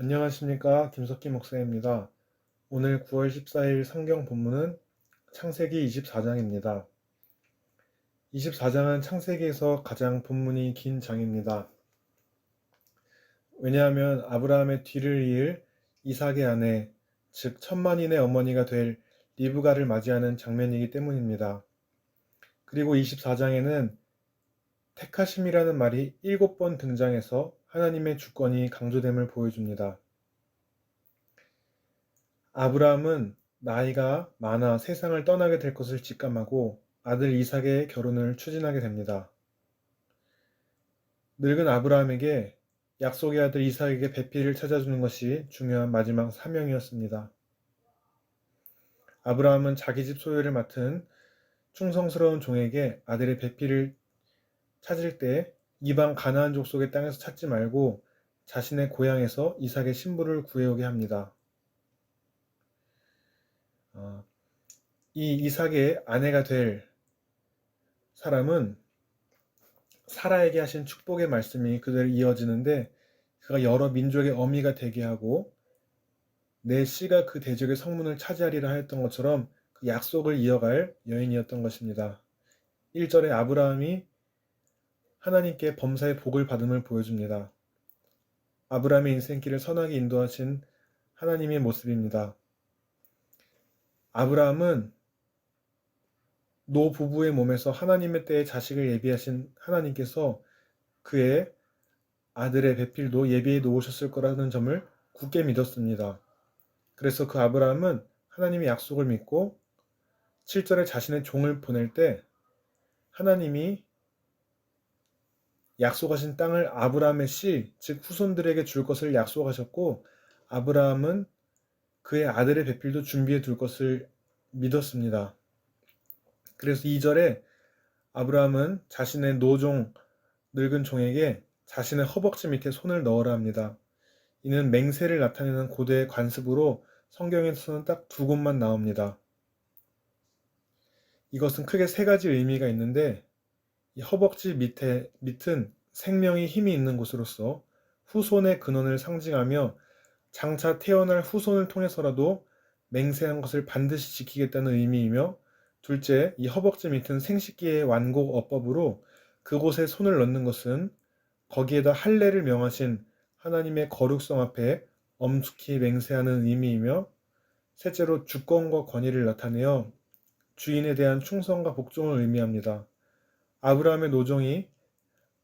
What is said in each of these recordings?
안녕하십니까. 김석기 목사입니다. 오늘 9월 14일 성경 본문은 창세기 24장입니다. 24장은 창세기에서 가장 본문이 긴 장입니다. 왜냐하면 아브라함의 뒤를 이을 이삭의 아내, 즉 천만인의 어머니가 될 리브가를 맞이하는 장면이기 때문입니다. 그리고 24장에는 택하심이라는 말이 7번 등장해서 하나님의 주권이 강조됨을 보여줍니다. 아브라함은 나이가 많아 세상을 떠나게 될 것을 직감하고 아들 이삭의 결혼을 추진하게 됩니다. 늙은 아브라함에게 약속의 아들 이삭에게 배필을 찾아주는 것이 중요한 마지막 사명이었습니다. 아브라함은 자기 집 소유를 맡은 충성스러운 종에게 아들의 배필을 찾을 때 이방 가나안 족속의 땅에서 찾지 말고 자신의 고향에서 이삭의 신부를 구해오게 합니다. 어, 이 이삭의 아내가 될 사람은 사라에게 하신 축복의 말씀이 그대로 이어지는데 그가 여러 민족의 어미가 되게 하고 내 씨가 그 대적의 성문을 차지하리라 하였던 것처럼 그 약속을 이어갈 여인이었던 것입니다. 1절에 아브라함이 하나님께 범사의 복을 받음을 보여줍니다. 아브라함의 인생길을 선하게 인도하신 하나님의 모습입니다. 아브라함은 노 부부의 몸에서 하나님의 때에 자식을 예비하신 하나님께서 그의 아들의 배필도 예비해 놓으셨을 거라는 점을 굳게 믿었습니다. 그래서 그 아브라함은 하나님의 약속을 믿고 7절에 자신의 종을 보낼 때 하나님이 약속하신 땅을 아브라함의 씨, 즉 후손들에게 줄 것을 약속하셨고 아브라함은 그의 아들의 배필도 준비해 둘 것을 믿었습니다. 그래서 2절에 아브라함은 자신의 노종 늙은 종에게 자신의 허벅지 밑에 손을 넣으라 합니다. 이는 맹세를 나타내는 고대의 관습으로 성경에서는 딱 두 곳만 나옵니다. 이것은 크게 세 가지 의미가 있는데 이 허벅지 밑에 밑은 생명이 힘이 있는 곳으로서 후손의 근원을 상징하며 장차 태어날 후손을 통해서라도 맹세한 것을 반드시 지키겠다는 의미이며 둘째, 이 허벅지 밑은 생식기의 완곡 어법으로 그곳에 손을 넣는 것은 거기에다 할례를 명하신 하나님의 거룩성 앞에 엄숙히 맹세하는 의미이며 셋째로 주권과 권위를 나타내어 주인에 대한 충성과 복종을 의미합니다. 아브라함의 노종이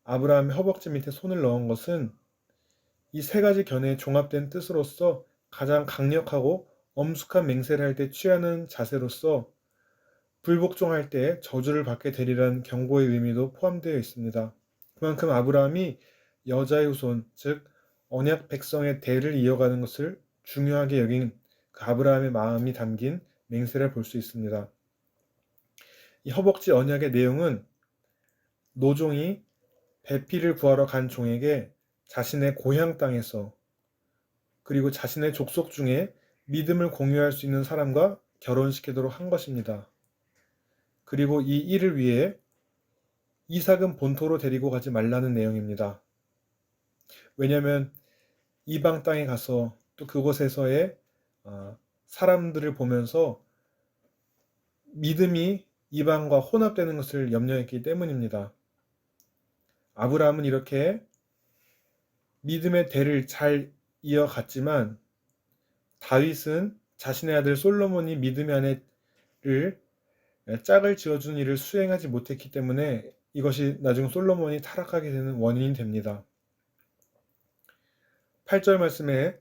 아브라함의 허벅지 밑에 손을 넣은 것은 이 세 가지 견해의 종합된 뜻으로서 가장 강력하고 엄숙한 맹세를 할 때 취하는 자세로서 불복종할 때 저주를 받게 되리라는 경고의 의미도 포함되어 있습니다. 그만큼 아브라함이 여자의 후손, 즉 언약 백성의 대를 이어가는 것을 중요하게 여긴 그 아브라함의 마음이 담긴 맹세를 볼 수 있습니다. 이 허벅지 언약의 내용은 노종이 배필을 구하러 간 종에게 자신의 고향 땅에서 그리고 자신의 족속 중에 믿음을 공유할 수 있는 사람과 결혼시키도록 한 것입니다. 그리고 이 일을 위해 이삭은 본토로 데리고 가지 말라는 내용입니다. 왜냐하면 이방 땅에 가서 또 그곳에서의 어, 사람들을 보면서 믿음이 이방과 혼합되는 것을 염려했기 때문입니다. 아브라함은 이렇게 믿음의 대를 잘 이어갔지만 다윗은 자신의 아들 솔로몬이 믿음의 아내를 짝을 지어준 일을 수행하지 못했기 때문에 이것이 나중 솔로몬이 타락하게 되는 원인이 됩니다. 8절 말씀에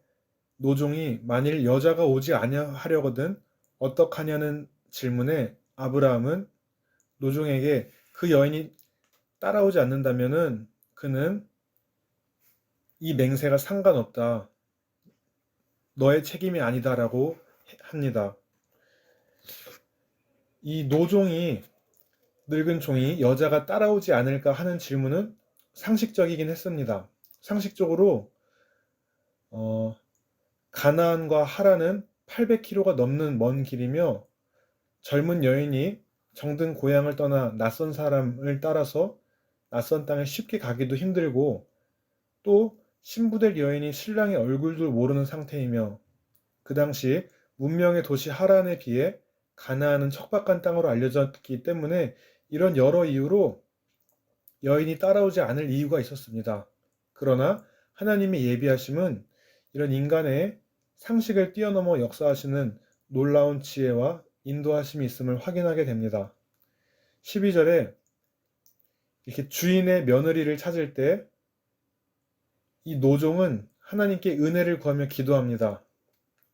노종이 만일 여자가 오지 아니하려거든 어떡하냐는 질문에 아브라함은 노종에게 그 여인이 따라오지 않는다면은 그는 이 맹세가 상관없다. 너의 책임이 아니다라고 합니다. 이 노종이 늙은 종이 여자가 따라오지 않을까 하는 질문은 상식적이긴 했습니다. 상식적으로 어, 가나안과 하라는 800km가 넘는 먼 길이며 젊은 여인이 정든 고향을 떠나 낯선 사람을 따라서 낯선 땅에 쉽게 가기도 힘들고 또 신부될 여인이 신랑의 얼굴도 모르는 상태이며 그 당시 문명의 도시 하란에 비해 가나안은 척박한 땅으로 알려졌기 때문에 이런 여러 이유로 여인이 따라오지 않을 이유가 있었습니다. 그러나 하나님의 예비하심은 이런 인간의 상식을 뛰어넘어 역사하시는 놀라운 지혜와 인도하심이 있음을 확인하게 됩니다. 12절에 이렇게 주인의 며느리를 찾을 때 이 노종은 하나님께 은혜를 구하며 기도합니다.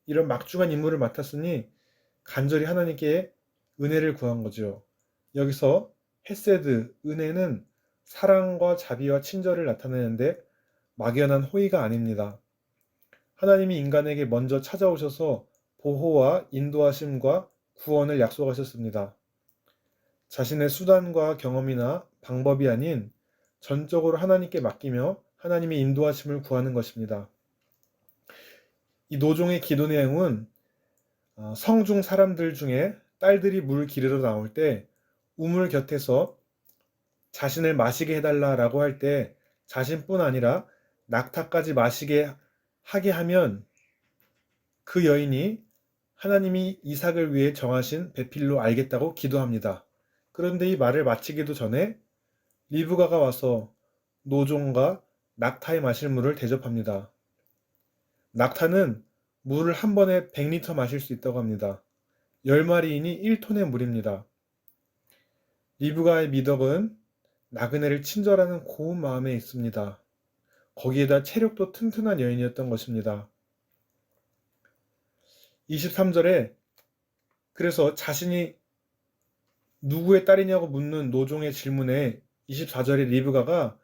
이런 막중한 임무를 맡았으니 간절히 하나님께 은혜를 구한 거죠. 여기서 헤세드, 은혜는 사랑과 자비와 친절을 나타내는데 막연한 호의가 아닙니다. 하나님이 인간에게 먼저 찾아오셔서 보호와 인도하심과 구원을 약속하셨습니다. 자신의 수단과 경험이나 방법이 아닌 전적으로 하나님께 맡기며 하나님의 인도하심을 구하는 것입니다. 이 노종의 기도 내용은 어, 성중 사람들 중에 딸들이 물 기르러 나올 때 우물 곁에서 자신을 마시게 해달라라고 할 때 자신뿐 아니라 낙타까지 마시게 하게 하면 그 여인이 하나님이 이삭을 위해 정하신 배필로 알겠다고 기도합니다. 그런데 이 말을 마치기도 전에 리브가가 와서 노종과 낙타의 마실 물을 대접합니다. 낙타는 물을 한 번에 100리터 마실 수 있다고 합니다. 10마리이니 1톤의 물입니다. 리브가의 미덕은 나그네를 친절하는 고운 마음에 있습니다. 거기에다 체력도 튼튼한 여인이었던 것입니다. 23절에 그래서 자신이 누구의 딸이냐고 묻는 노종의 질문에 24절에 리브가가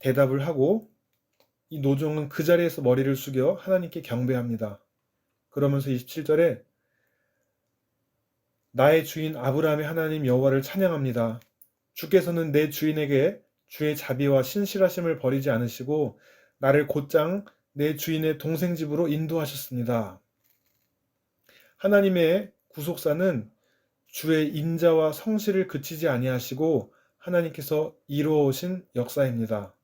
대답을 하고 이 노종은 그 자리에서 머리를 숙여 하나님께 경배합니다. 그러면서 27절에 나의 주인 아브라함의 하나님 여호와를 찬양합니다. 주께서는 내 주인에게 주의 자비와 신실하심을 버리지 않으시고 나를 곧장 내 주인의 동생 집으로 인도하셨습니다. 하나님의 구속사는 주의 인자와 성실을 그치지 아니하시고 하나님께서 이루어 오신 역사입니다.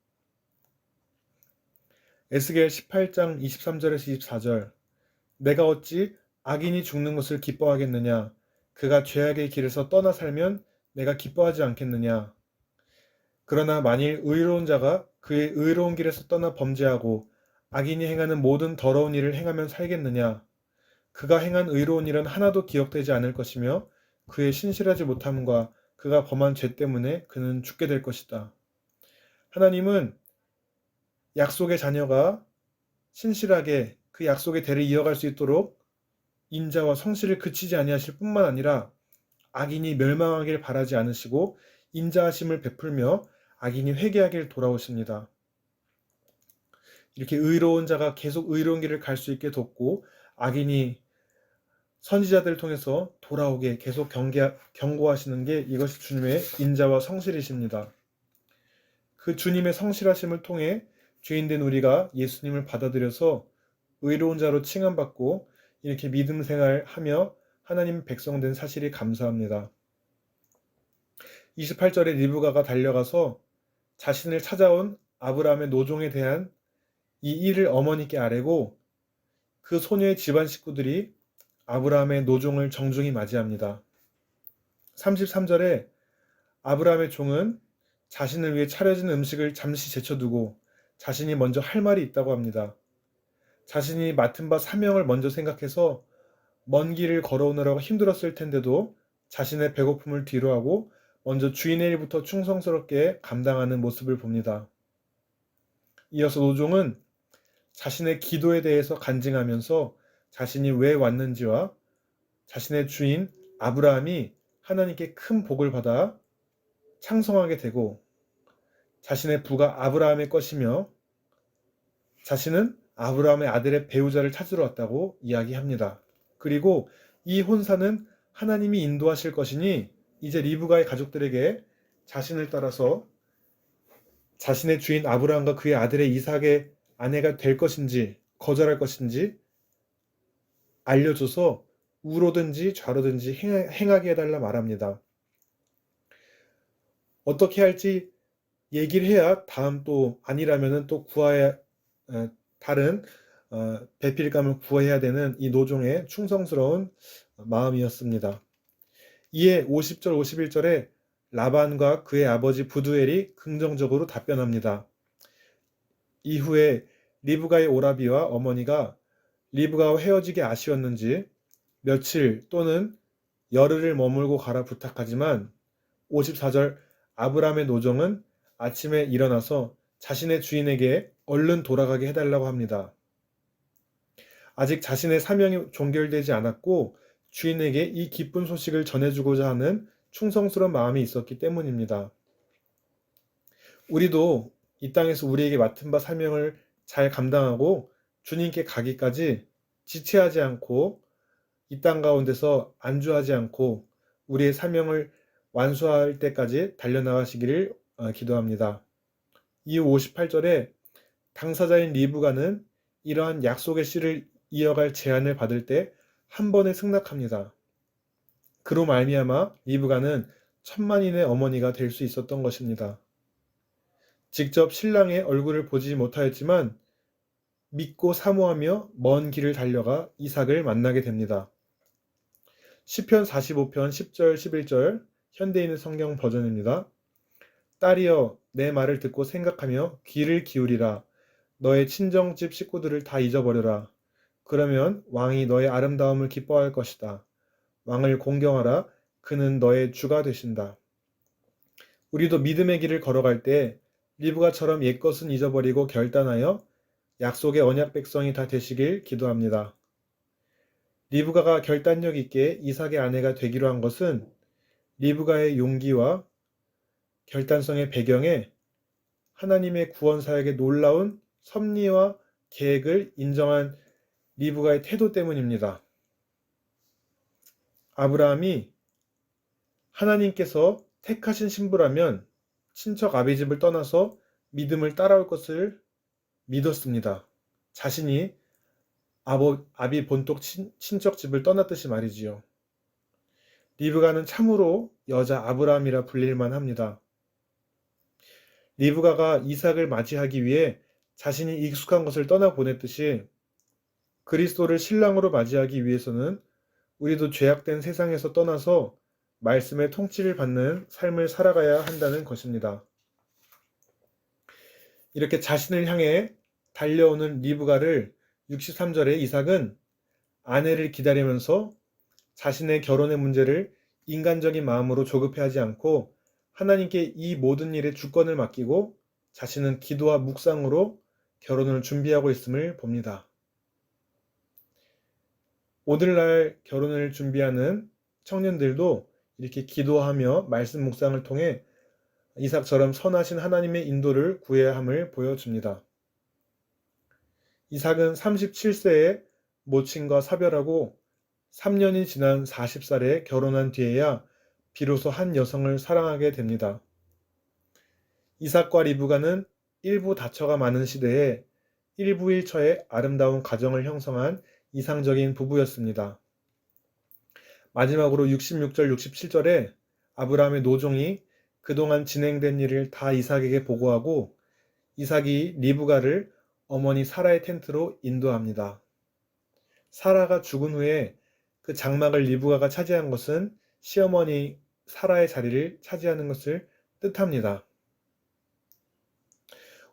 에스겔 18장 23절에서 24절. 내가 어찌 악인이 죽는 것을 기뻐하겠느냐? 그가 죄악의 길에서 떠나 살면 내가 기뻐하지 않겠느냐? 그러나 만일 의로운 자가 그의 의로운 길에서 떠나 범죄하고 악인이 행하는 모든 더러운 일을 행하면 살겠느냐? 그가 행한 의로운 일은 하나도 기억되지 않을 것이며 그의 신실하지 못함과 그가 범한 죄 때문에 그는 죽게 될 것이다. 하나님은 약속의 자녀가 신실하게 그 약속의 대를 이어갈 수 있도록 인자와 성실을 그치지 아니하실 뿐만 아니라 악인이 멸망하길 바라지 않으시고 인자하심을 베풀며 악인이 회개하길 돌아오십니다. 이렇게 의로운 자가 계속 의로운 길을 갈 수 있게 돕고 악인이 선지자들을 통해서 돌아오게 계속 경계, 경고하시는 게 이것이 주님의 인자와 성실이십니다. 그 주님의 성실하심을 통해 죄인된 우리가 예수님을 받아들여서 의로운 자로 칭함받고 이렇게 믿음 생활하며 하나님 백성된 사실이 감사합니다. 28절에 리브가가 달려가서 자신을 찾아온 아브라함의 노종에 대한 이 일을 어머니께 아뢰고 그 소녀의 집안 식구들이 아브라함의 노종을 정중히 맞이합니다. 33절에 아브라함의 종은 자신을 위해 차려진 음식을 잠시 제쳐두고 자신이 먼저 할 말이 있다고 합니다. 자신이 맡은 바 사명을 먼저 생각해서 먼 길을 걸어오느라고 힘들었을 텐데도 자신의 배고픔을 뒤로하고 먼저 주인의 일부터 충성스럽게 감당하는 모습을 봅니다. 이어서 노종은 자신의 기도에 대해서 간증하면서 자신이 왜 왔는지와 자신의 주인 아브라함이 하나님께 큰 복을 받아 창성하게 되고 자신의 부가 아브라함의 것이며 자신은 아브라함의 아들의 배우자를 찾으러 왔다고 이야기합니다. 그리고 이 혼사는 하나님이 인도하실 것이니 이제 리브가의 가족들에게 자신을 따라서 자신의 주인 아브라함과 그의 아들의 이삭의 아내가 될 것인지 거절할 것인지 알려줘서 우로든지 좌로든지 행하게 해달라 말합니다. 어떻게 할지 얘기를 해야 다음 또 아니라면은 또 구하야 어, 다른 어, 배필감을 구해야 되는 이 노종의 충성스러운 마음이었습니다. 이에 50절 51절에 라반과 그의 아버지 부두엘이 긍정적으로 답변합니다. 이후에 리브가의 오라비와 어머니가 리브가와 헤어지기 아쉬웠는지 며칠 또는 열흘을 머물고 가라 부탁하지만 54절 아브람의 노정은 아침에 일어나서 자신의 주인에게 얼른 돌아가게 해달라고 합니다. 아직 자신의 사명이 종결되지 않았고 주인에게 이 기쁜 소식을 전해주고자 하는 충성스러운 마음이 있었기 때문입니다. 우리도 이 땅에서 우리에게 맡은 바 사명을 잘 감당하고 주님께 가기까지 지체하지 않고 이 땅 가운데서 안주하지 않고 우리의 사명을 완수할 때까지 달려나가시기를 어, 기도합니다. 이후 58절에 당사자인 리브가는 이러한 약속의 씨를 이어갈 제안을 받을 때 한 번에 승낙합니다. 그로 말미암아 리브가는 천만인의 어머니가 될 수 있었던 것입니다. 직접 신랑의 얼굴을 보지 못하였지만 믿고 사모하며 먼 길을 달려가 이삭을 만나게 됩니다. 시편 45편 10절 11절 현대인의 성경 버전입니다. 딸이여 내 말을 듣고 생각하며 귀를 기울이라 너의 친정집 식구들을 다 잊어버려라 그러면 왕이 너의 아름다움을 기뻐할 것이다. 왕을 공경하라. 그는 너의 주가 되신다. 우리도 믿음의 길을 걸어갈 때 리브가처럼 옛것은 잊어버리고 결단하여 약속의 언약 백성이 다 되시길 기도합니다. 리브가가 결단력 있게 이삭의 아내가 되기로 한 것은 리브가의 용기와 결단성의 배경에 하나님의 구원 사역의 놀라운 섭리와 계획을 인정한 리브가의 태도 때문입니다. 아브라함이 하나님께서 택하신 신부라면 친척 아비 집을 떠나서 믿음을 따라올 것을 믿었습니다. 자신이 아버, 아비 본톡 친, 친척 집을 떠났듯이 말이지요. 리브가는 참으로 여자 아브라함이라 불릴만 합니다. 리브가가 이삭을 맞이하기 위해 자신이 익숙한 것을 떠나 보냈듯이 그리스도를 신랑으로 맞이하기 위해서는 우리도 죄악된 세상에서 떠나서 말씀의 통치를 받는 삶을 살아가야 한다는 것입니다. 이렇게 자신을 향해 달려오는 리브가를 63절에 이삭은 아내를 기다리면서 자신의 결혼의 문제를 인간적인 마음으로 조급해하지 않고 하나님께 이 모든 일에 주권을 맡기고 자신은 기도와 묵상으로 결혼을 준비하고 있음을 봅니다. 오늘날 결혼을 준비하는 청년들도 이렇게 기도하며 말씀 묵상을 통해 이삭처럼 선하신 하나님의 인도를 구해야 함을 보여줍니다. 이삭은 37세에 모친과 사별하고 3년이 지난 40살에 결혼한 뒤에야 비로소 한 여성을 사랑하게 됩니다. 이삭과 리브가는 일부 다처가 많은 시대에 일부일처의 아름다운 가정을 형성한 이상적인 부부였습니다. 마지막으로 66절, 67절에 아브라함의 노종이 그동안 진행된 일을 다 이삭에게 보고하고 이삭이 리브가를 어머니 사라의 텐트로 인도합니다. 사라가 죽은 후에 그 장막을 리브가가 차지한 것은 시어머니 사라의 자리를 차지하는 것을 뜻합니다.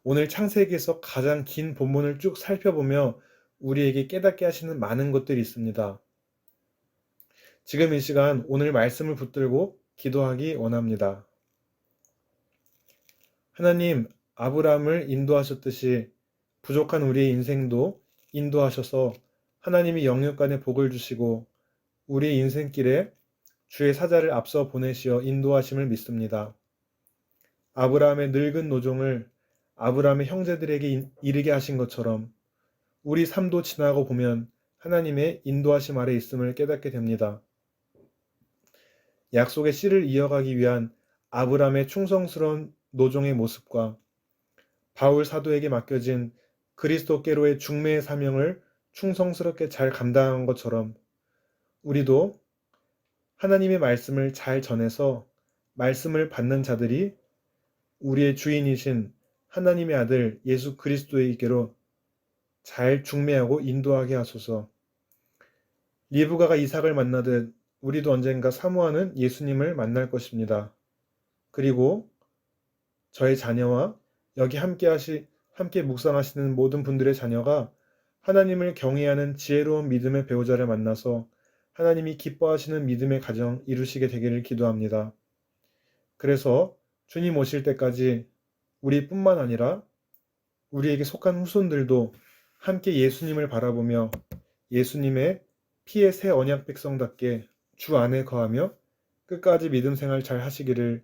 오늘 창세기에서 가장 긴 본문을 쭉 살펴보며 우리에게 깨닫게 하시는 많은 것들이 있습니다. 지금 이 시간 오늘 말씀을 붙들고 기도하기 원합니다. 하나님, 아브라함을 인도하셨듯이 부족한 우리의 인생도 인도하셔서 하나님이 영육간에 복을 주시고 우리의 인생길에 주의 사자를 앞서 보내시어 인도하심을 믿습니다. 아브라함의 늙은 노종을 아브라함의 형제들에게 이르게 하신 것처럼 우리 삶도 지나고 보면 하나님의 인도하심 아래 있음을 깨닫게 됩니다. 약속의 씨를 이어가기 위한 아브라함의 충성스러운 노종의 모습과 바울 사도에게 맡겨진 그리스도께로의 중매의 사명을 충성스럽게 잘 감당한 것처럼 우리도 하나님의 말씀을 잘 전해서 말씀을 받는 자들이 우리의 주인이신 하나님의 아들 예수 그리스도에게로 잘 중매하고 인도하게 하소서. 리브가가 이삭을 만나듯 우리도 언젠가 사모하는 예수님을 만날 것입니다. 그리고 저의 자녀와 여기 함께 하시, 함께 묵상하시는 모든 분들의 자녀가 하나님을 경외하는 지혜로운 믿음의 배우자를 만나서 하나님이 기뻐하시는 믿음의 가정 이루시게 되기를 기도합니다. 그래서 주님 오실 때까지 우리뿐만 아니라 우리에게 속한 후손들도 함께 예수님을 바라보며 예수님의 피의 새 언약 백성답게 주 안에 거하며 끝까지 믿음 생활 잘 하시기를